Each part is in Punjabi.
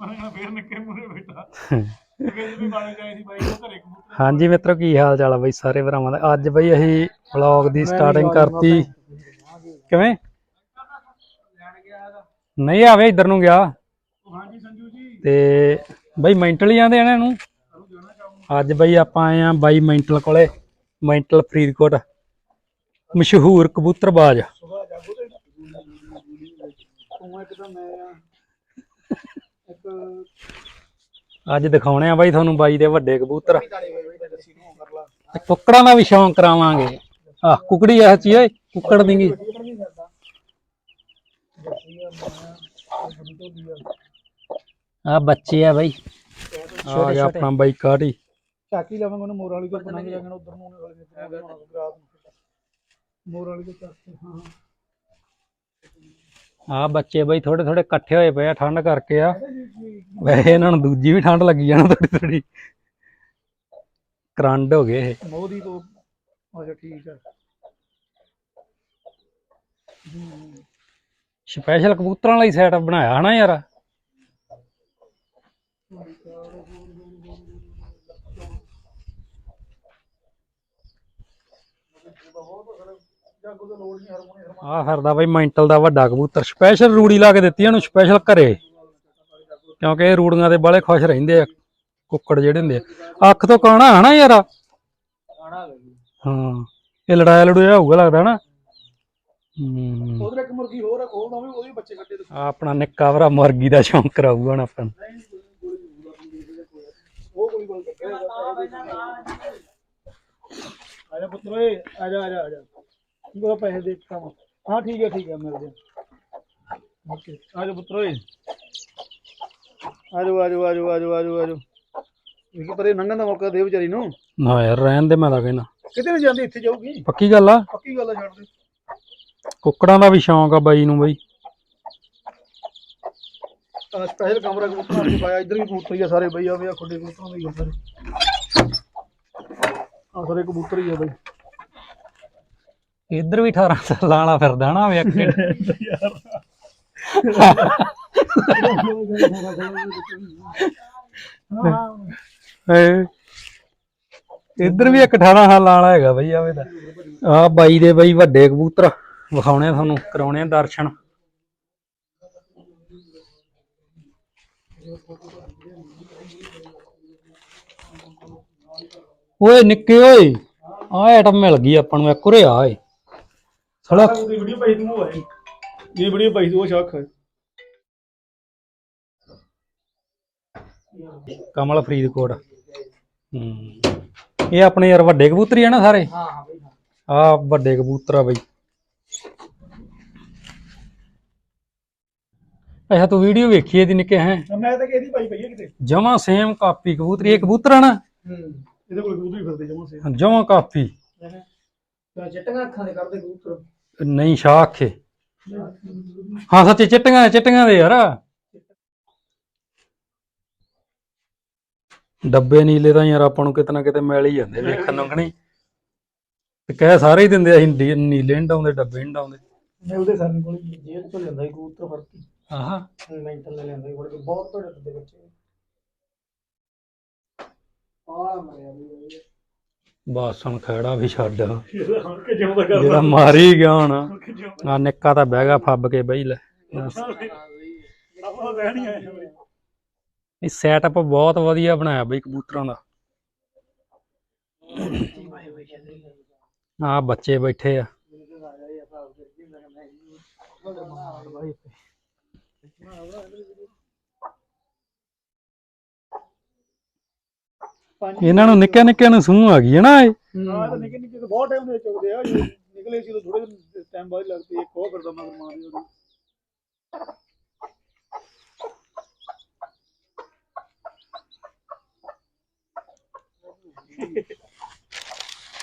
ਉਹਨੇ ਫੇਰ ਨਿੱਕੇ ਮੂਰੇ ਬੈਠਾ। ਕਿਉਂਕਿ ਵੀ ਬਾਣੀ ਚਾਹੀ ਸੀ ਬਾਈ ਉਹ ਘਰੇ ਕਬੂਤਰ ਹਾਂਜੀ ਮਿੱਤਰੋ ਕੀ ਹਾਲ ਚਾਲ ਆ ਬਈ ਸਾਰੇ ਭਰਾਵਾਂ ਦਾ? ਅੱਜ ਬਈ ਅਸੀਂ ਵਲੌਗ ਦੀ ਸਟਾਰਟਿੰਗ ਕਰਤੀ। ਕਿਵੇਂ? ਨਹੀਂ ਆਵੇ ਇੱਧਰ ਨੂੰ ਗਿਆ। ਹਾਂਜੀ ਸੰਜੂ ਜੀ। ਤੇ ਬਈ ਮੈਂਟਲ ਹੀ ਆਂਦੇ ਇਹਨਾਂ? ਨੂੰ ਅੱਜ ਬਈ ਆਪਾਂ ਆਏ ਆ ਬਾਈ ਮੈਂਟਲ ਕੋਲੇ ਮੈਂਟਲ ਫਰੀਦਕੋਟ। ਮਸ਼ਹੂਰ ਕਬੂਤਰਬਾਜ਼ ਆ ਅੱਜ ਦਿਖਾਉਣੇ ਆ ਬਾਈ ਤੁਹਾਨੂੰ ਬਾਈ ਦੇ ਵੱਡੇ ਕਬੂਤਰ। ਕੁੱਕੜਾਂ ਦਾ ਵੀ ਸ਼ੌਂਕ ਕਰਾਵਾਂਗੇ। ਆਹ ਕੁਕੜੀ ਇਹ ਚੀ ਓਏ ਕੁੱਕੜ ਦਿੰਗੀ ਆ ਆ ਬੱਚੇ ਆ ਬਾਈ। ਆ ਗਿਆ ਆਪਣਾ ਬਾਈ ਕਾੜੀ ਚਾਕੀ ਲਾਵਾਂਗਾ ਉਹਨੂੰ ਮੋਰ ਵਾਲੀ ਤੋਂ ਬਣਾ ਕੇ ਜਾਣਾ ਉਧਰ ਨੂੰ ਉਹਨੇ ਵਾਲੀ ਨੂੰ ਰਾਤ ਨੂੰ ਮੋਰ ਵਾਲੀ ਤੋਂ ਚੱਕ ਹਾਂ। ਆ ਬੱਚੇ ਬਾਈ ਥੋੜੇ ਥੋੜੇ ਇਕੱਠੇ ਹੋਏ ਪਏ ਆ ਠੰਡ ਕਰਕੇ ਆ। ਵੈਸੇ ਇਹਨਾਂ ਨੂੰ ਦੂਜੀ ਵੀ ਠੰਡ ਲੱਗੀ ਜਾਣਾ ਥੋੜੀ ਥੋੜੀ ਕਰੰਡ ਹੋ ਗਏ ਇਹ। ਮੋਦੀ ਤੋਂ ਅੱਛਾ ਠੀਕ ਆ। ਸਪੈਸ਼ਲ ਕਬੂਤਰਾਂ ਲਈ ਸੈਟਅਪ ਬਣਾਇਆ ਹਨਾ ਯਾਰ ਜਾਗੋ ਤੋਂ ਲੋੜ ਨਹੀਂ ਹਾਰਮੋਨੀ ਆ ਫਿਰਦਾ ਬਾਈ ਮੈਂਟਲ ਦਾ ਵੱਡਾ ਕਬੂਤਰ। ਸਪੈਸ਼ਲ ਰੂੜੀ ਲਾ ਕੇ ਦਿੱਤੀ ਇਹਨੂੰ ਸਪੈਸ਼ਲ ਘਰੇ। ਕਿਉਂਕਿ ਇਹ ਰੂੜੀਆਂ ਦੇ ਬਾਲੇ ਖੁਸ਼ ਰਹਿੰਦੇ ਆ ਕੁੱਕੜ ਜਿਹੜੇ ਹੁੰਦੇ ਆ। ਅੱਖ ਤੋਂ ਕਾਣਾ ਹਨਾ ਯਾਰ ਹਾਂ ਇਹ ਲੜਾਇਆ ਲੜੂਆ ਹੋਊਗਾ ਲੱਗਦਾ ਨਾ। ਹੂੰ। ਉਧਰ ਇੱਕ ਮੁਰਗੀ ਹੋਰ ਆ ਖੋਲਦਾ ਵੀ ਉਹਦੇ ਬੱਚੇ ਕੱਢੇ ਤੇ ਆਹ ਆਪਣਾ ਨਿੱਕਾ ਭਰਾ ਮੁਰਗੀ ਦਾ ਸ਼ੌਂਕ ਕਰਾਊਗਾ ਹੁਣ ਆਪਾਂ ਨੂੰ। ਉਹ ਕੋਈ ਕੋਈ ਕੱਢੇ ਆ ਜਾ ਪੁੱਤਰ ਓਏ ਆ ਜਾ ਆ ਉਹ ਪੈਸੇ ਦੇ ਕੰਮ ਹਾਂ ਠੀਕ ਹੈ ਠੀਕ ਹੈ ਮਿਲਦੇ ਆ ਓਕੇ ਆ ਜਾ ਪੁੱਤਰ ਓਏ। ਆ ਜਾ ਆ ਜਾ ਆ ਜਾ ਆ ਜਾ ਆ ਜਾ ਆ ਜਾ ਇਹ ਪਰੇ ਨੰਗਣ ਦਾ ਮੌਕਾ ਦੇ ਵਿਚਾਰੀ ਨੂੰ? ਨਾ ਯਾਰ ਰਹਿਣ ਦੇ ਮੈਂ ਤਾਂ ਕਹਿਣਾ ਕਿਤੇ ਨਹੀਂ ਜਾਂਦੀ ਇੱਥੇ ਜਾਊਗੀ? ਪੱਕੀ ਗੱਲ ਆ? ਪੱਕੀ ਗੱਲ ਆ ਛੱਡ ਦੇ। ਕੁੱਕੜਾਂ ਦਾ ਵੀ ਸ਼ੌਂਕ ਆ ਬਾਈ ਨੂੰ ਬਈ। ਆ ਸਪੈਸ਼ਲ ਕਮਰਾ ਕਬੂਤਰਾਂ ਨੇ ਪਾਇਆ ਇੱਧਰ ਵੀ ਕਬੂਤਰ ਹੀ ਆ ਸਾਰੇ ਬਈ ਆ ਵੀ ਆ ਖੁੱਡੇ ਕਬੂਤਰਾਂ ਦੇ ਹੀ ਆ ਸਾਰੇ। ਆ ਸਾਰੇ ਕਬੂਤਰ ਹੀ ਆ ਬਈ। ਇੱਧਰ ਵੀ 18 ਸਾਲਾਂ ਵਾਲਾ ਫਿਰਦਾ ਨਾ ਵੇਖ ਕੇ ਇੱਧਰ ਵੀ ਇੱਕ 18 ਸਾਲਾਂ ਵਾਲਾ ਹੈਗਾ ਬਈ ਆਵੇ ਤਾਂ। ਆ ਬਾਈ ਦੇ ਬਈ ਵੱਡੇ ਕਬੂਤਰ ਵਿਖਾਉਣੇ ਤੁਹਾਨੂੰ ਕਰਾਉਣੇ ਆ ਦਰਸ਼ਨ। ਓਏ ਨਿੱਕੇ ਓਏ ਆ ਆਈਟਮ ਮਿਲ ਗਈ ਆਪਾਂ ਨੂੰ ਇੱਕ ਉਰੇ ਆ ਓਏ। ਸਾਲਾ ਦੀ ਵੀਡੀਓ ਪਾਈ ਤੂੰ ਉਹ ਹੈ। ਇਹ ਵੀਡੀਓ ਪਾਈ ਤੂੰ ਉਹ ਸ਼ੱਕ ਕਮਲ ਫਰੀਦਕੋਟ ਹੂੰ। ਇਹ ਆਪਣੇ ਯਾਰ ਵੱਡੇ ਕਬੂਤਰ ਆ ਨਾ ਸਾਰੇ? ਹਾਂ ਹਾਂ ਬਈ ਆ ਵੱਡੇ ਕਬੂਤਰ ਆ ਬਈ। ਅੱਛਾ ਤੂੰ ਵੀਡੀਓ ਵੇਖੀ ਇਹਦੀ ਨਿੱਕੇ ਹੈ? ਮੈਂ ਤਾਂ ਕਿਹਦੀ ਪਾਈ ਪਈ ਹੈ ਕਿਤੇ? ਜਮਾ ਸੇਮ ਕਾਪੀ ਕਬੂਤਰੀ ਇਹ ਕਬੂਤਰ ਆ ਨਾ? ਹੂੰ ਇਹਦੇ ਕੋਲ ਕਬੂਤਰ ਫਿਰਦੇ ਜਮਾ ਸੇ ਜਮਾ ਕਾਪੀ। ਤਾਂ ਚਿੱਟੀਆਂ ਅੱਖਾਂ ਦੇ ਕਰਦੇ ਕਬੂਤਰ। ਨਹੀਂ ਸ਼ਾਖੇ ਹਾਂ ਸੱਚੇ ਚਿੱਟੀਆਂ ਚਿੱਟੀਆਂ ਦੇ ਯਾਰ। ਡੱਬੇ ਨੀਲੇ ਤਾਂ ਯਾਰ ਆਪਾਂ ਨੂੰ ਕਿਤੇ ਨਾ ਕਿਤੇ ਮਿਲ ਹੀ ਜਾਂਦੇ ਵੇਖਣ ਨੂੰ ਕਣੀ ਤੇ ਕਹਿ ਸਾਰੇ ਹੀ ਦਿੰਦੇ ਅਸੀਂ ਡੀ- ਨੀਲੇ ਨਹੀਂ ਡਾਉਂਦੇ ਡੱਬੇ ਨਹੀਂ ਡਾਉਂਦੇ। ਮਿਲਦੇ ਸਾਡੇ ਕੋਲ ਜੇਲ੍ਹ ਤੋਂ ਲੈਂਦਾ ਸੀ ਕਬੂਤਰ ਫੜ ਕੇ। ਆਹਾ। ਮੈਂਟਲ ਲੈ ਲੈਂਦਾ ਕੋਲ ਬਹੁਤ ਤੁਹਾਡੇ ਦੇ ਬੱਚੇ। ਆਹ ਮਰਿਆ ਵੀ ਬਸ ਹੁਣ ਖੜਾ ਵੀ ਛੱਡ ਹੁਣ ਕਿ ਜਿਹੜਾ ਮਾਰੀ ਗਿਆ ਹੁਣ। ਆ ਨਿੱਕਾ ਤਾਂ ਬਹਿ ਗਿਆ ਫੱਬ ਕੇ ਬਈ ਲੈ। ਆਪਾਂ ਆਏ ਇਹ ਸੈਟਅਪ ਬਹੁਤ ਵਧੀਆ ਬਣਾਇਆ ਬਈ ਕਬੂਤਰਾਂ ਦਾ। ਆ ਬੱਚੇ ਬੈਠੇ ਆ। ਇਹਨਾਂ ਨੂੰ ਨਿੱਕੇ ਨਿੱਕੇ ਨੂੰ ਸੂਹ ਆ ਗਈ ਹੈ ਨਾ ਇਹ। ਹਾਂ। ਤਾਂ ਨਿੱਕੇ ਨਿੱਕੇ ਤਾਂ ਬਹੁਤ ਟਾਈਮ ਦੇ ਚੁੱਕਦੇ ਆ ਇਹ ਨਿਕਲੇ ਸੀ ਤਾਂ ਥੋੜੇ ਟਾਈਮ ਬਾਅਦ ਹੀ ਲੱਗਦੇ ਇੱਕ ਉਹ ਫਿਰਦਾ ਮਗਰ ਮਾਰਦੇ ਉਹਦੇ।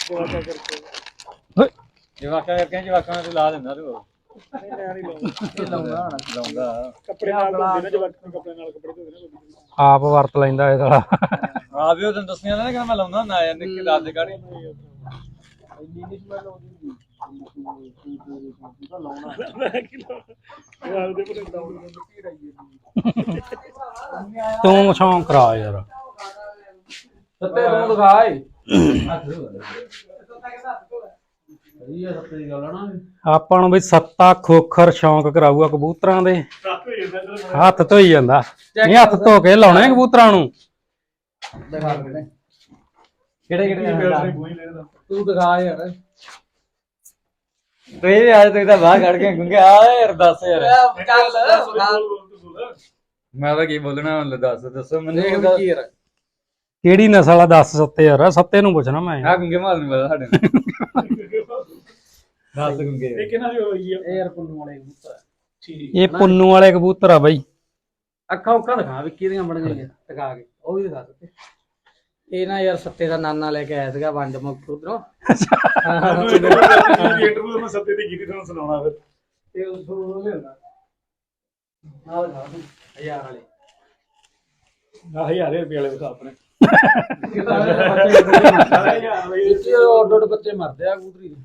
ਜਵਾਕਾ ਕਰਕੇ। ਓਏ, ਜਵਾਕਾਂ ਕਰਕੇ ਜਵਾਕਾਂ ਤੇ ਲਾ ਦਿੰਦਾ ਤੂੰ। ਨਹੀਂ ਮੈਂ ਨਹੀਂ ਲਾਉਂਦਾ। ਇਹ ਲਾਉਂਦਾ ਹਣਾ ਲਾਉਂਦਾ। ਕੱਪੜੇ ਨਾਲ ਧੋਂਦੇ ਨੇ ਜਵਾਕਾਂ ਨੂੰ ਕੱਪੜੇ ਨਾਲ ਕੱਪੜੇ ਧੋਦੇ ਨੇ ਲੋਕੀ। ਆਪ ਵਰਤ ਲੈਂਦਾ ਇਹ ਸਾਲਾ। ਆ ਵੀ ਉਹ ਤੈਨੂੰ ਦੱਸਣੀਆਂ ਨਾ ਕਿ ਮੈਂ ਲਾਉਂਦਾ ਹੁੰਦਾ ਯਾਰ ਨਿੱਕੇ ਦਾਦ ਦੇ ਗਾੜੀ ਤੂੰ ਸ਼ੌਂਕ ਕਰਾ ਯਾਰ। ਸੱਤੇ ਤੋਂ ਦਿਖਾ ਏ। ਸਹੀ ਆ ਸੱਤੇ ਦੀ ਗੱਲ ਆ ਨਾ ਆਪਾਂ ਨੂੰ ਵੀ ਸੱਤਾ ਖੋਖਰ ਸ਼ੌਂਕ ਕਰਾਊਗਾ ਕਬੂਤਰਾਂ ਦੇ। ਹੱਥ ਧੋਈ ਜਾਂਦਾ। ਨਹੀਂ ਹੱਥ ਧੋ ਕੇ ਲਾਉਣੇ ਕਬੂਤਰਾਂ ਨੂੰ। ਦਿਖਾ ਕਿਹੜੇ ਕਿਹੜੇ ਦਿਖਾ। ਤੂੰ ਦਿਖਾ ਯਾਰ। ਤੇ ਇਹ ਅੱਜ ਤੱਕ ਤਾਂ ਬਾਹਰ ਕੱਢ ਕੇ ਗੁੰਗੇ ਆ ਯਾਰ ਦੱਸ ਯਾਰ। ਮੈਂ ਤਾਂ ਕੀ ਬੋਲਣਾ ਹੁਣ ਦੱਸ ਦੱਸੋ ਮੈਨੂੰ ਕੀ ਯਾਰ। ਕਿਹੜੀ ਨਸਲ ਆ ਦੱਸ ਸੱਤੇ ਯਾਰ ਸੱਤੇ ਨੂੰ ਪੁੱਛਣਾ ਮੈਂ। ਆ ਗੁੰਗੇ ਮਾਲ ਨਹੀਂ ਪਤਾ ਸਾਡੇ ਨੂੰ। ਦੱਸ ਗੁੰਗੇ। ਇਹ ਕਿਹਨਾਂ ਦੀ ਹੋਈ ਆ? ਇਹ ਯਾਰ ਪੁੰਨੂ ਵਾਲੇ ਕਬੂਤਰ ਠੀਕ। ਇਹ ਪੁੰਨੂ ਵਾਲੇ ਕਬੂਤਰ ਆ ਬਾਈ। ਅੱਖਾਂ ਉੱਖਾਂ ਦਿਖਾ ਵਿੱਕੀ ਦੀਆਂ ਬਣ ਗਈਆਂ ਟਕਾ ਕੇ। ਉਹ ਵੀ ਦਿਖਾ ਦਿੱਤੇ। ਇਹ ਨਾ ਯਾਰ ਸੱਤੇ ਦਾ ਨਾਨਾ ਲੈ ਕੇ ਆਇਆ ਸੀਗਾ ਵੰਡ ਮੁਕ ਉਧਰੋਂ। ਇੰਟਰਵਿਊ ਮੈਂ ਸੱਤੇ ਦੀ ਗੀਤੀ ਤੁਹਾਨੂੰ ਸੁਣਾਉਣਾ ਫਿਰ। ਤੇ ਉਸ ਤੋਂ ਲਿਆਂਦਾ ਨਾਲ ਦਿਖਾ ਤੂੰ ਹਜ਼ਾਰ ਵਾਲੇ। ਆਹ ਹਜ਼ਾਰੇ ਰੁਪਏ ਵਾਲੇ ਵਿਖਾ ਆਪਣੇ। ਵਿੱਕੀ ਉਹ ਡੋਡ ਬੱਚੇ ਮਰਦੇ ਆ ਕਬੂਤਰੀ ਦੇ।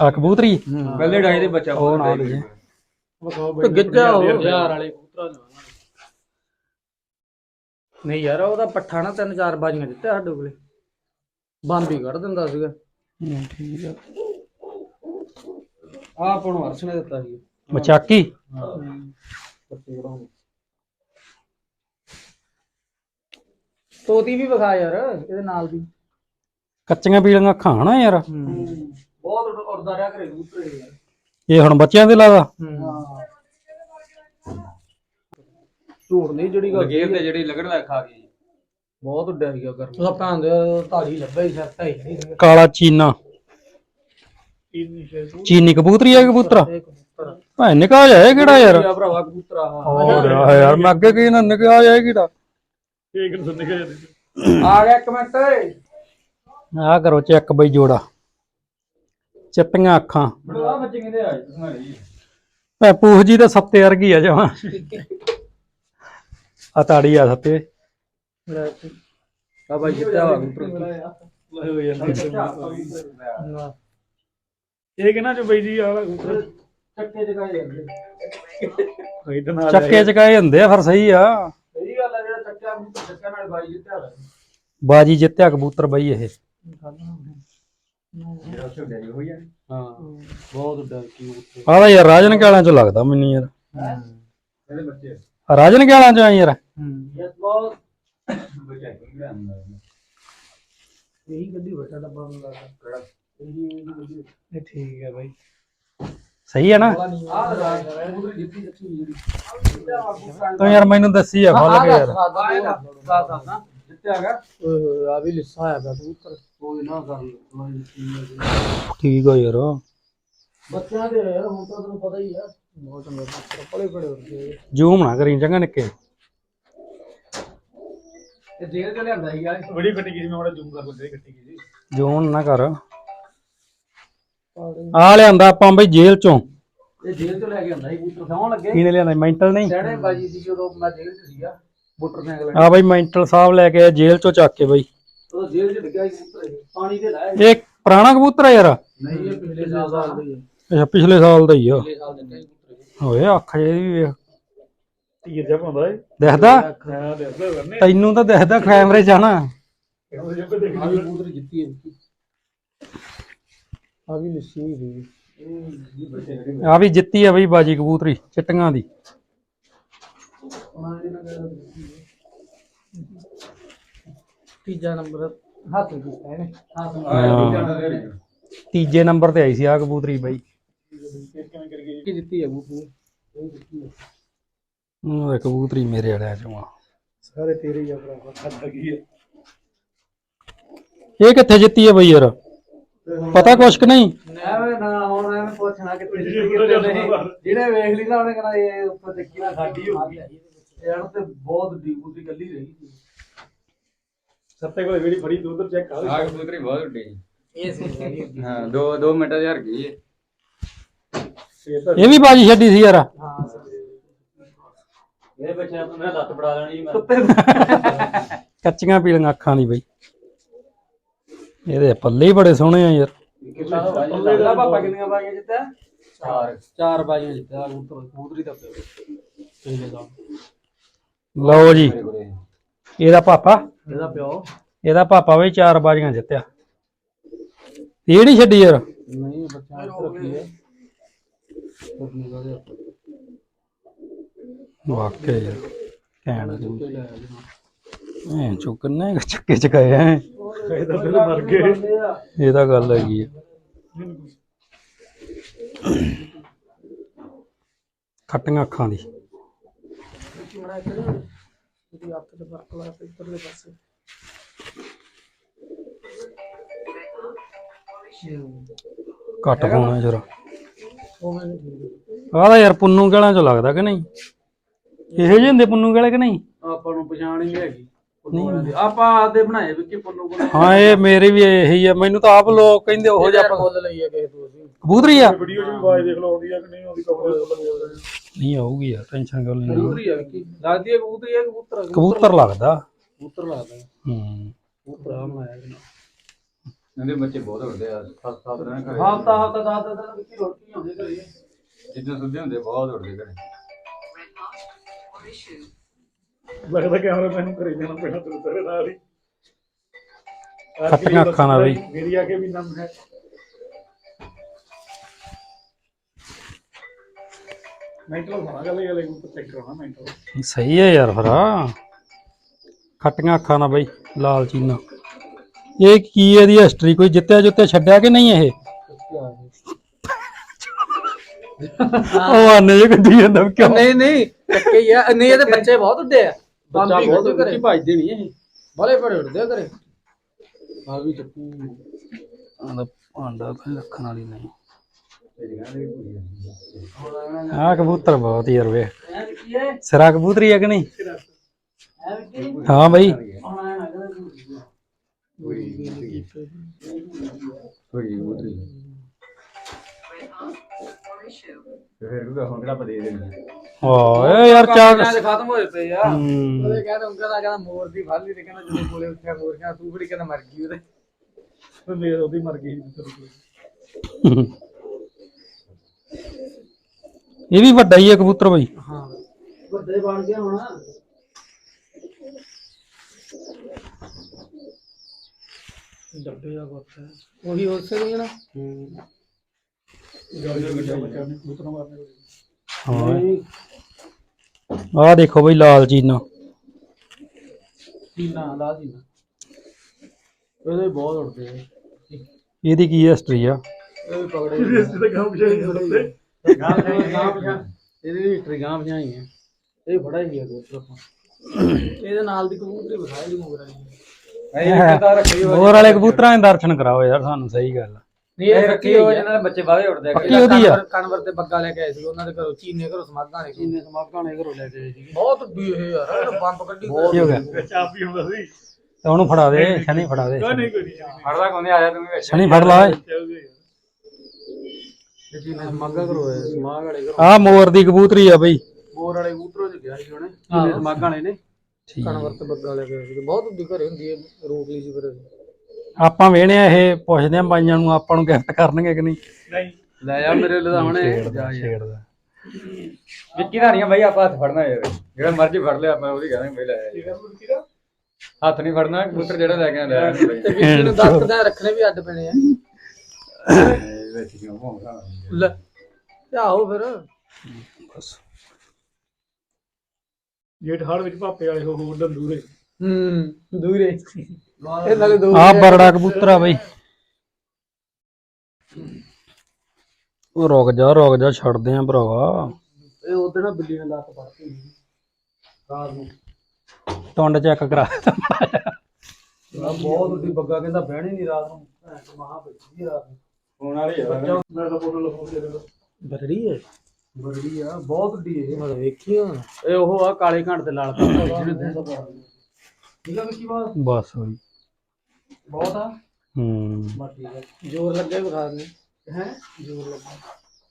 ਆ ਕਬੂਤਰੀ? ਪਹਿਲੇ ਡਾਈ ਦੇ ਬੱਚਾ ਉਹ ਨਾਲ ਹੀ ਹੈ। ਵਿਖਾਓ ਤੇ ਗਿੱਜਾ ਉਹ ਹਜ਼ਾਰ ਵਾਲੇ ਕਬੂਤਰਾਂ ਦੇ ਨਹੀਂ ਯਾਰ ਉਹਦਾ ਪੱਠਾ ਨਾ ਤਿੰਨ ਚਾਰ ਬਾਜੀਆਂ ਦਿੱਤੇ ਸਾਡੇ ਕੋਲੇ। ਬੰਬ ਹੀ ਕੱਢ ਦਿੰਦਾ ਸੀਗਾ। ਹੂੰ, ਠੀਕ ਆ। ਆਹ ਆਪਾਂ ਨੂੰ ਅਰਸ਼ ਨੇ ਦਿੱਤਾ ਸੀ। ਮਚਾਕੀ? ਤੋਤੀ ਵੀ ਵਿਖਾ ਯਾਰ ਇਹਦੇ ਨਾਲ ਦੀ। ਕੱਚੀਆਂ ਪੀਲੀਆਂ ਖਾਣਾ ਯਾਰ। ਬਹੁਤ ਉੜਦਾ ਰਿਹਾ ਘਰੇ ਕਬੂਤਰ ਇਹ ਯਾਰ। ਇਹ ਹੁਣ ਬੱਚਿਆਂ ਦੇ ਲਾਦਾ। ਝੂਠ ਨਹੀਂ ਜਿਹੜੀ ਗੱਲ ਲਗੇਰ ਤੇ ਜਿਹੜੀ ਲਗੜ ਲੈ ਖਾ ਗਈ। ਬਹੁਤ ਉੱਡਿਆ ਸੀਗਾ ਕਰ ਉਹਦਾ ਭੈਣ ਦੇ ਧਾੜੀ ਲੱਭਿਆ ਹੀ ਸਿਰ ਤੇ ਹੀ ਨਹੀਂ ਕਾਲਾ ਚੀਨਾ। ਸ਼ੇਰ ਚੀਨੀ ਕਬੂਤਰੀ ਆ ਕਬੂਤਰ? ਇਹ ਕਬੂਤਰ ਭਾਈ ਨਿਕਾ ਜਾਏ ਕਿਹੜਾ ਯਾਰ? ਆ ਭਰਾਵਾ ਕਬੂਤਰ ਆ ਹੋਰ ਯਾਰ ਮੈਂ ਅੱਗੇ ਕੀ ਨਾ ਨਿਕਾ ਜਾਏ ਕਿਹੜਾ? ਇਹ ਕਿਨ ਸੁਣ ਕੇ ਜਾਂਦੇ। ਆ ਗਿਆ ਇੱਕ ਮਿੰਟ। ਆ ਕਰੋ ਚੈੱਕ ਬਈ ਜੋੜਾ। ਚਿੱਟੀਆਂ ਅੱਖਾਂ। ਬੜਾ ਬੱਚੇ ਕਿੰਦੇ ਆਏ ਤੁਸੀਂ ਭੈ ਪੂਖ ਜੀ ਤਾਂ ਸੱਤੇ ਵਰਗੀ ਆ ਜਮਾ। ਆ ਤਾੜੀ ਆ ਸੱਤੇ। ਆ ਬਾਈ ਜਿੱਤਿਆ ਵਾ ਕਬੂਤਰ ਲਏ ਹੋਏ ਜਾਂਦੇ ਇਹ ਕਿਹਨਾਂ ਚ ਬਈ ਜੀ ਆਹ ਕਬੂਤਰ? ਚੱਕੇ ਜਗਾਏ ਜਾਂਦੇ। ਇਧਰ ਨਾਲ ਚੱਕੇ ਚਕਾਏ ਹੁੰਦੇ ਆ ਫਿਰ ਸਹੀ ਆ। ਸਹੀ ਗੱਲ ਹੈ ਜਿਹੜਾ ਚੱਕਿਆ ਚੱਕਿਆ ਨਾਲ ਬਾਈ ਜਿੱਤਿਆ ਵਾ ਬਾਜੀ ਜਿੱਤਿਆ ਕਬੂਤਰ ਬਈ ਇਹ। ਹਾਂ ਬਹੁਤ ਉੱਡਿਆ ਕੀ ਆਹ ਤਾਂ ਯਾਰ ਰਾਜਨ ਕਾਲਾਂ ਚੋਂ ਲੱਗਦਾ ਮੈਨੂੰ ਯਾਰ। ਇਹਦੇ ਬੱਚੇ। ਰਾਜਨ ਕਾਲਾਂ ਚੋਂ ਆ ਯਾਰ? ਯਸ ਬਹੁਤ ਬੱਚਾ ਗੁੰਗੇ ਆਂਦਾ ਇਹੀ ਗੱਡੀ ਬੈਠਾ ਡੱਬਾ ਨੂੰ ਲੱਗਦਾ ਇਹੀ ਇਹੀ ਗੱਡੀ ਇਹ ਠੀਕ ਹੈ ਬਾਈ। ਸਹੀ ਆ ਨਾ? ਆਹ ਰਾਜ ਜਿੱਤੀ ਜਿਹੜੀ। ਤੂੰ ਯਾਰ ਮੈਨੂੰ ਦੱਸੀ ਆ ਖੋਲ ਕੇ ਯਾਰ। ਜਿੱਤਿਆ ਗਾ? ਆ ਵੀ ਲਿੱਸਾ ਆਇਆ ਪਿਆ ਕਬੂਤਰ। ਕੋਈ ਨਾ ਕਰ ਲਓ ਠੀਕ ਆ ਯਾਰ। ਬੱਚਿਆਂ ਦੇ ਯਾਰ ਹੁਣ ਤਾਂ ਤੈਨੂੰ ਪਤਾ ਹੀ ਆ। ਬਹੁਤ ਪੜੇ ਹੁੰਦੇ ਜ਼ੂਮ ਨਾ ਕਰੀ ਚੰਗਾ ਨਿੱਕੇ। ਇਹ ਜੇਲ੍ਹ ਚ ਲਿਆਂਦਾ ਸੀ ਯਾਰ। ਬੜੀ ਕੱਟੀ ਗਈ ਸੀ, ਮੈਂ ਬੜਾ ਜ਼ੂਮ ਕਰ ਲਿਆ ਕੱਟੀ ਗਈ ਸੀ। ਜ਼ੂਮ ਨਾ ਕਰ। ਆ ਲਿਆਂਦਾ ਆਪਾਂ ਬਈ ਜੇਲ੍ਹ ਚੋਂ। ਇਹ ਜੇਲ੍ਹ ਚ ਲੈ ਕੇ ਆਂਦਾ ਸੀ ਕਬੂਤਰ ਸੌਣ ਲੱਗੇ। ਕਿਹਨੇ ਲਿਆਂਦਾ ਮੈਂਟਲ ਨਹੀਂ? ਸਹਿਣੇ ਬਾਜੀ ਸੀ ਜਦੋਂ ਮੈਂ ਜੇਲ੍ਹ ਚ ਸੀਗਾ ਮੋਟਰਸਾਈਕਲ ਆ ਬਈ ਮੈਂਟਲ ਸਾਹਿਬ ਲੈ ਕੇ ਜੇਲ੍ਹ ਚੋਂ ਚੱਕ ਕੇ ਬਈ। ਉਹ ਜੇਲ੍ਹ ਚ ਲੱਗਿਆ ਸੀ ਇਹ। ਪਾਣੀ ਤੇ ਲਾਇਆ ਇਹ ਪੁਰਾਣਾ ਕਬੂਤਰ ਆ ਯਾਰ? ਨਹੀਂ ਇਹ ਪਿਛਲੇ ਸਾਲ ਦਾ। ਹੀ ਹੈ ਅੱਛਾ ਪਿਛਲੇ ਸਾਲ ਦਾ ਹੀ ਆ। ਪਿਛਲੇ ਸਾਲ ਦਿੱਤਾ ਸੀ ਓਏ ਅੱਖ ਜੇ ਵੀ ਵੇਖ। ਤੀਰ ਜਾ ਪਾਉਂਦਾ ਏ। ਦਿਖਦਾ? ਹਾਂ ਦੇਖਦਾ ਕਰਨੇ। ਤੈਨੂੰ ਤਾਂ ਦਿਖਦਾ ਕੈਮਰੇ ਇਹੋ ਜਿਹੇ ਕੋ ਦੇਖ ਆ ਵੀ ਕਬੂਤਰ ਜਿੱਤੀ ਹੈ ਆ ਵੀ ਲਿੱਸੀ ਹੋਈ ਸੀ ਆ ਵੀ ਜਿੱਤੀ ਆ ਬਈ ਬਾਜੀ ਕਬੂਤਰੀ ਚਿੱਟੀਆਂ ਦੀ। ਤੀਜਾ ਨੰਬਰ ਹੱਥ ਕੀਤਾ ਇਹਨੇ। ਤੀਜੇ ਨੰਬਰ ਤੇ ਆਈ ਸੀ ਆ ਕਬੂਤਰੀ ਬਈ। ਕਿਵੇਂ ਕਰੀਏ ਕੀ ਜਿੱਤੀ ਹੈ ਕਬੂਤਰ? ਇਹ ਜਿੱਤੀ ਹੈ ਉਹ ਦੇਖ ਕਬੂਤਰੀ ਮੇਰੇ ਵਾਲਿਆਂ ਚੋਂ ਆ। ਸਾਰੇ ਤੇਰੇ ਹੀ ਆ ਭਰਾ ਖੱਤ ਗਈ ਹੈ ਇਹ ਕਿੱਥੇ ਜਿੱਤੀ ਆ ਬਈ ਯਾਰ? ਪਤਾ ਕੁਛ ਕਿ ਨਹੀਂ? ਐਵੇਂ ਨਾ ਹੁਣ ਐਵੇਂ ਪੁੱਛਣਾ ਕਿ ਤੁਸੀਂ ਜਿਹੜੇ ਕਿੱਥੇ ਵੇਖ ਲਈ ਨਾ ਉਹਨੇ ਕਹਿੰਦਾ ਇਹ ਉੱਪਰ ਚੱਕੀ ਨਾ ਸਾਡੀ ਹੋ ਗਈ। ਯਾਰ ਤੇ ਬਹੁਤ ਡੀਪ ਦੀ ਗੱਲੀ ਰਹੀ। ਸੀ ਸੱਤੇ ਕੋਲ ਜਿਹੜੀ ਫੜੀ ਤੂੰ ਉਧਰ ਚੈੱਕ ਕਰ। ਆ ਕਬੂਤਰੀ ਬਹੁਤ ਉੱਡੀ ਇਹ ਸੀ ਹਾਂ। 2 2 ਮਿੰਟਾਂ ਚ ਹਰ ਗਈ ਹੈ ਇਹ ਵੀ ਬਾਜੀ ਛੱਡੀ ਸੀ ਯਾਰ। ਹਾਂ ਇਹ ਬੱਚਾ ਮੇਰਾ ਲੱਤ ਫੜਾ ਲੈਣੀ ਮੈਂ। ਕੱਚੀਆਂ ਪੀਲੀਆਂ ਅੱਖਾਂ ਦੀ ਬਈ। ਇਹਦੇ ਪੱਲੇ ਹੀ ਬੜੇ ਸੋਹਣੇ ਆ ਯਾਰ। ਪੱਲੇ ਦਾ ਪਾਪਾ ਕਿੰਨੀਆਂ ਬਾਜੀਆਂ ਜਿੱਤਿਆ ਚਾਰ। ਚਾਰ ਬਾਜੀਆਂ ਜਿੱਤਿਆ ਕਬੂਤਰ ਦਾ। ਲਓ ਜੀ। ਇਹਦਾ ਪਾਪਾ। ਇਹਦਾ ਪਿਓ। ਇਹਦਾ ਪਾਪਾ ਵੀ ਚਾਰ ਬਾਜੀਆਂ ਜਿੱਤਿਆ। ਇਹ ਨਹੀਂ ਛੱਡੀ ਯਾਰ। ਨਹੀਂ ਬੱਚਾ ਰੱਖੀ ਹੈ। ਵਾਕਿਆ ਯਾਰ ਕਹਿਣਾ ਚੁੱਕੇ ਲੈ ਆ ਜੀ ਐ ਚੁੱਕਨੇ ਚੱਕੇ ਚਕਾਏ ਐ। ਇਹ ਤਾਂ ਫਿਰ ਮਰ ਗਏ। ਇਹ ਤਾਂ ਗੱਲ ਹੈਗੀ ਆ। ਖੱਟੀਆਂ ਅੱਖਾਂ ਦੀ। ਲਾ ਇੱਧਰਲੇ ਪਾਸੇ ਘੱਟ ਪਾਉਣਾ ਜਰਾ। ਉਹ ਮੈਨੂੰ ਠੀਕ ਆਹ ਤਾਂ ਯਾਰ ਪੁੰਨੂ ਗਲਾਂ ਚੋਂ ਲੱਗਦਾ ਕਿ ਨਹੀਂ? ਇਹੋ ਜਿਹੇ ਹੁੰਦੇ ਪੁੰਨੂ ਗਲੇ ਕਿ ਨਹੀਂ? ਆਪਾਂ ਨੂੰ ਪਛਾਣ ਹੀ ਨਹੀਂ ਹੈਗੀ। ਪੁੰਨੂ ਵਾਲਿਆਂ ਦੀ। ਆਪਾਂ ਆਦੇ ਬਣਾਏ ਵਿੱਕੀ ਪੁੰਨੂ ਕੋਲ ਹਾਂ ਇਹ ਮੇਰੀ ਵੀ ਇਹੀ ਆ। ਮੈਨੂੰ ਤਾਂ ਆਪ ਲੋਕ ਕਹਿੰਦੇ ਉਹੋ ਜਿਹਾ ਆਪਾਂ ਮੁੱਲ ਲਈ ਹੈ ਕਿਸੇ ਤੋਂ ਅਸੀਂ। ਕਬੂਤਰੀ ਆ? ਵੀਡੀਓ ਜੀ ਆਵਾਜ਼ ਦੇਖ ਲਓ ਆਉਂਦੀ ਆ ਕਿ ਨਹੀਂ ਆਉਂਦੀ ਕਬੂਤਰ ਨਹੀਂ ਆਊਗੀ ਯਾਰ ਟੈਨਸ਼ਨ ਕਿਉਂ ਲੈਣੀ ਕਬੂਤਰੀ ਆ ਵਿੱਕੀ। ਲੱਗਦੀ ਹੈ ਕਬੂਤਰੀ ਹੈ ਕਬੂਤਰ ਕਬੂਤਰ ਲੱਗਦਾ। ਕਬੂਤਰ ਲੱਗਦਾ। ਹੂੰ। ਕਬੂਤਰ ਆ ਬਣਾਇਆ ਕਿ ਇਹਦੇ ਬੱਚੇ ਬਹੁਤ ਵੱਡੇ ਆ ਸੱਤ ਸੱਤ ਦਿਨ ਘਰੇ। ਹਫਤਾ ਹਫਤਾ ਦਸ ਦਸ ਦਿਨ ਵਿੱਕੀ ਰੋਟੀ ਆਉਂਦੇ ਘਰੇ। ਜਿੱਦਾਂ ਸੁੱਧੇ ਹੁੰਦੇ ਬਹੁਤ ਵੱਡੇ ਘਰੇ। ਲੱਗਦਾ ਕੈਮਰਾ ਮੈਨੂੰ ਕਰੀ ਜਾਣਾ ਪੈਣਾ ਤੇਰੇ ਤੇਰੇ ਨਾਲ ਹੀ। ਖੱਟੀਆਂ ਅੱਖਾਂ ਨਾਲ ਬਈ। ਮੇਰੀ ਆ ਕੇ ਵੀ ਨਾਮ ਹੈ। ਮੈਂਟਲ ਹੋਣਾ ਗੱਲ ਇਹ ਗੱਲ ਚੈੱਕ ਕਰਾਉਣਾ ਮੈਂਟਲ ਸਹੀ ਹੈ ਯਾਰ ਫਿਰ ਖੱਟੀਆਂ ਅੱਖਾਂ ਨਾਲ ਬਈ ਲਾਲ ਚੀਨਾ ਇਹ ਕੀ ਹੈ ਇਹਦੀ ਹਿਸਟਰੀ ਕੋਈ ਜਿੱਤਿਆ ਜੁੱਤਿਆ ਛੱਡਿਆ ਕਿ ਨਹੀਂ ਇਹ? ਉਹ ਆਨੇ ਜੇ ਗੱਡੀ ਜਾਂਦਾ ਕਿਉਂ? ਨਹੀਂ ਨਹੀਂ ਟੱਕੇ ਹੀ ਆ। ਨਹੀਂ ਇਹਦੇ ਬੱਚੇ ਬਹੁਤ ਉੱਡੇ ਆ। ਬੱਚਾ ਬਹੁਤ ਉੱਡੇ ਭਜਦੇ ਨਹੀਂ ਇਹ। ਬੜੇ ਬੜੇ ਉੱਡਦੇ ਆ ਘਰੇ। ਆ ਵੀ ਚੱਕੀ। ਆਂਦਾ ਤਾਂ ਰੱਖਣ ਵਾਲੀ ਨਹੀਂ। ਆਹ ਕਬੂਤਰ ਬਹੁਤ ਯਾਰ ਵੇ ਸਿਰਾ ਕਬੂਤਰੀ ਹੈ ਕਿ ਨਹੀਂ? ਹਾਂ ਬਈ ਹੁਣ ਆਇਆ ਨਾ ਕਹਿੰਦਾ ਕੋਈ ਉਤਰੀ ਫਿਰ ਕੋਈ ਹੁਣ ਕਿਹੜਾ ਪਦੇ ਦੇਣੀ। ਓਏ ਯਾਰ ਚਾਹ ਅੱਜ ਖਤਮ ਹੋਏ ਪਏ ਆ। ਹੂੰ। ਉਹਦੇ ਕਹਿੰਦਾ ਉਂਗਲ ਦਾ ਕਹਿੰਦਾ ਮੋਰ ਦੀ ਫਾਲੀ ਤੇ ਕਹਿੰਦਾ ਜਦੋਂ ਕੋਲੇ ਉੱਠਿਆ ਮੋਰ ਕਹਿੰਦਾ ਤੂੰ ਬੜੀ ਕਹਿੰਦਾ ਮਰ ਗਈ ਉਹਦੇ। ਮੇਰੇ ਉਹਦੀ ਮਰ ਗਈ ਸੀ ਤੇਰੇ ਕੋਲ। ਇਹ ਵੀ ਵੱਡਾ ਹੀ ਹੈ ਕਬੂਤਰ ਬਈ। ਹਾਂ। ਵੱਡੇ ਬਣ ਗਿਆ ਹੁਣ। ਡੱਬੇ ਦਾ ਬੱਤ ਉਹੀ ਉਸੇ ਨਾ ਬੱਚਾ ਬੱਚਾ ਨੇ। ਹਾਂ। ਆਹ ਦੇਖੋ ਬਈ ਲਾਲ ਚੀਨਾ ਸੀਨਾ ਲਾ ਸੀਨਾ ਉਹਦੇ ਬਹੁਤ ਉੱਡਦੇ ਆ। ਇਹਦੀ ਕੀ ਹਿਸਟਰੀ ਆ? ਇਹ ਵੀ ਪਕੜੇ ਇਸ ਤੇ ਗਾਉਂ ਬਜਾਈ ਹੁੰਦੇ ਗਾਂ ਪਛਾਣ ਇਹਦੀ ਹਿਸਟਰੀ ਗਾਂ ਪਛਾਈ ਹੈ ਇਹ ਬੜਾ ਹੀ ਹੈ ਦੋਸਤੋ ਇਹਦੇ ਨਾਲ ਦੀ ਕਬੂਤਰੀ ਵਿਖਾਈ ਦੀ ਮੋਗਰਾ ਜੀ ਨਹੀਂ ਤਾਂ ਰੱਖੀ ਹੋਈ ਹੋਰ ਵਾਲੇ ਕਬੂਤਰਾਂ ਦੇ ਦਰਸ਼ਨ ਕਰਾਓ ਯਾਰ ਸਾਨੂੰ ਸਹੀ ਗੱਲ ਆ। ਨਹੀਂ ਇਹ ਰੱਖੀ ਹੋਈ ਜਿਹਨਾਂ ਦੇ ਬੱਚੇ ਬਾਹਲੇ ਉੱਡਦੇ ਆ। ਪੱਕੀ ਉਹਦੀ ਆ? ਕਨਵਰ ਤੇ ਬੱਗਾ ਲੈ ਕੇ ਆਏ ਸੀ ਉਹਨਾਂ ਦੇ ਘਰੋਂ ਚੀਨੇ ਘਰੋਂ ਸਮਾਗਾਂ ਨੇ ਚੀਨੇ ਸਮਾਗਾਂ ਨੇ ਘਰੋਂ ਲੈ ਕੇ ਆਏ ਸੀ ਬਹੁਤ ਵੀ ਇਹ ਯਾਰ ਇਹਨੇ ਬੰਬ ਕੱਢੀ ਕੀ ਹੋ ਗਿਆ? ਚਾਪ ਵੀ ਹੁੰਦਾ ਸੀ ਤੇ ਉਹਨੂੰ ਫੜਾ ਦੇ ਸ਼ਨੀ ਫੜਾ ਦੇ। ਕੋਈ ਨਹੀਂ ਕੋਈ ਨਹੀਂ ਫੜਦਾ ਕੋਨੇ ਆਇਆ ਤੂੰ ਵੀ ਵਿੱਚ ਸ਼ਨੀ ਫੜ ਲਾ। ਓਏ ਚੱਲਦੇ ਇਹ ਚੀਨੇ ਸਮਾਗਾਂ ਘਰੋਂ ਆਏ ਸਮਾਗ ਵਾਲੇ ਘਰੋਂ। ਆਹ ਮੋਰ ਦੀ ਕਬੂਤਰੀ ਆ ਬਈ। ਮੋਰ ਵਾਲੇ ਕਬੂਤਰੋਂ ਚ ਗਿਆ ਸੀ ਉਹਨੇ। ਚੀਨੇ ਸਮਾਗਾਂ ਵਾਲੇ ਨੇ। ਠੀਕ ਕਨਵਰ ਤੇ ਬੱਗਾ ਲੈ ਕੇ ਆਏ ਸੀ ਬਹੁਤ ਉੱਡੀ ਘਰੇ ਹੁੰਦੀ ਹੈ ਰੋਕ ਲਈ ਸੀ ਫਿਰ। ਅਸੀਂ। ਆਪਾਂ ਵੇਹਣੇ ਆ ਇਹ ਪੁੱਛਦੇ ਆ ਬਾਈਆਂ ਨੂੰ ਆਪਾਂ ਨੂੰ ਗਿਫਟ ਕਰਨਗੇ ਕਿ ਨਹੀਂ? ਨਹੀਂ। ਲੈ ਜਾ ਮੇਰੇ ਛੇੜਦਾ ਛੇੜਦਾ। ਵਿੱਕੀ ਦਾ ਨਹੀਂ ਬਾਈ ਆਪਾਂ ਹੱਥ ਫੜਨਾ ਯਾਰ। ਜਿਹੜਾ ਮਰਜ਼ੀ ਫੜ ਲਿਆ ਆਪਾਂ ਉਹਦੀ ਕਹਿੰਦੇ ਬਈ ਲੈ ਦਾ? ਹੱਥ ਨਹੀਂ ਫੜਨਾ ਕਬੂਤਰ ਜਿਹੜਾ ਲੈ ਕੇ ਆਇਆ ਲੈ ਆ ਬਾਈ। ਤੇ ਨੂੰ ਦਸ ਰੱਖਣੇ ਵੀ ਅੱਡ ਪੈਣੇ ਆ। ਇਹ ਵਿੱਚ ਕਿਉਂ ਭੌਂਕਦਾ ਲੈ ਤੇ ਆਹੋ ਫਿਰ। ਬਸ। ਜੇਠ ਹਾੜ ਵਿੱਚ ਭਾਪੇ ਵਾਲੇ ਹੋ ਹੋ ਡੰਦੂਰੇ ਹੂੰ ਦੂਰੇ ਇਹ ਲੱਗ ਦੋ ਆਹ ਬਰੜਾ ਕਬੂਤਰ ਆ ਬਈ। ਉਹ ਰੁਕ ਜਾ ਰੁਕ ਜਾ ਛੱਡਦੇ ਆ ਭਰਾਵਾ। ਇਹ ਉਹਦੇ ਨਾਲ ਬਿੱਲੀ ਨੇ ਲੱਤ ਫੜਤੀ ਰਾਤ ਨੂੰ। ਟੁੰਡ ਚੈੱਕ ਕਰਾ ਆ ਬਹੁਤ ਉੱਡੀ ਬੱਗਾ ਕਹਿੰਦਾ ਬਹਿਣੀ ਨਹੀਂ ਰਾਤ ਨੂੰ। ਭੈਣ ਚੋ ਮਹਾ ਬੱਜੀ ਰਾਤ ਨੂੰ। ਫੋਨ ਵਾਲੀ ਆ। ਮੈਂ ਤਾਂ ਫੋਟੋ ਦੇ ਬਰੜੀ ਹੈ ਬਰੜੀ ਆ ਬਹੁਤ ਉੱਡੀ ਇਹ। ਮੈਂ ਵੇਖੀ ਹੁਣ ਇਹ ਉਹ ਆ ਕਾਲੇ ਘੰਟ ਲਾਲ ਦਾ ਪਾਉਂਦੇ ਠੀਕ ਆ ਵਿੱਕੀ ਬਾਤ ਬਸ ਹੋਈ ਬਹੁਤ ਆ? ਹੂੰ। ਬਸ ਠੀਕ ਹੈ ਜ਼ੋਰ ਲੱਗੇ ਵਿਖਾ ਦਿੰਦੇ। ਹੈ? ਜ਼ੋਰ ਲੱਗਾ।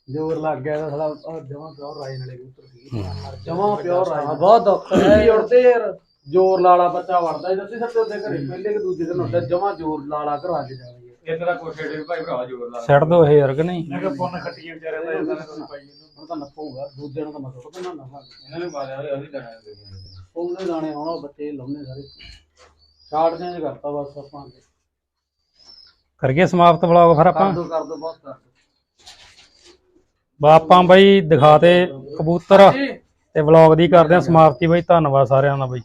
ਜ਼ੋਰ ਲੱਗ ਗਿਆ ਤਾਂ ਸਾਲਾ ਜਮਾ ਪਿਓਰ ਰਾਈ ਨਾਲੇ ਕਬੂਤਰ ਸੀ ਜਮਾ ਪਿਓਰ ਰਾਈ ਬਹੁਤ ਔਖਾ ਹੈ। ਉੜਦੇ ਯਾਰ। ਜੋਰ ਲਾਲਾ ਬੱਚਾ ਵੜਦਾ ਜਦੋਂ ਤੁਸੀਂ ਸਭ ਤੋਂ ਘਰੇ ਪਹਿਲੇ ਕਿ ਦੂਜੇ ਦਿਨ ਹੁੰਦਾ ਜਮਾ ਜੋਰ ਲਾਲਾ ਘਰਾ ਕੇ ਜਾਵੇ ਇਹ ਤੇਰਾ ਕੋਸ਼ੇ ਡੇ ਭਾਈ ਭਰਾ ਜੋਰ ਲਾ ਛੱਡ ਦੋ ਇਹ ਯਾਰ ਨਹੀਂ? ਮੈਂ ਕਿਹਾ ਪੁੰਨ ਖੱਟੀਏ ਵਿਚਾਰੇ ਦਾ ਇਹਨਾਂ ਨੇ ਪਾਈ ਇਹਨੂੰ ਹੁਣ ਤਾਂ ਨੱਪੂਗਾ ਦੂਜੇ ਦਿਨ ਤਾਂ ਮਤਲਬ ਪਤਾ ਨਾ ਨਾ ਇਹਨਾਂ ਨੇ ਬਾਲਿਆ ਹੋਇਆ ਉਹਦੀ ਗਾਣਾ ਉਹਦੇ ਗਾਣੇ ਆਉਣਾ ਬੱਚੇ ਲਾਉਣੇ ਸਾਰੇ। ਸ਼ਾਰਟ ਚੇਂਜ ਕਰਤਾ ਬਸ ਆਪਾਂ। ਕਰਕੇ ਸਮਾਪਤ ਵਲੌਗ ਫਿਰ ਆਪਾਂ? ਕਰ ਦੋ ਕਰ ਦੋ ਬਹੁਤ ਕਰ ਦੋ। ਬਾ ਆਪਾਂ ਦਿਖਾਤੇ ਕਬੂਤਰ। ਤੇ ਵਲੌਗ ਦੀ ਕਰਦੇ ਆ ਸਮਾਪਤੀ ਬਾਈ ਧੰਨਵਾਦ ਸਾਰਿਆਂ ਦਾ ਬਾਈ।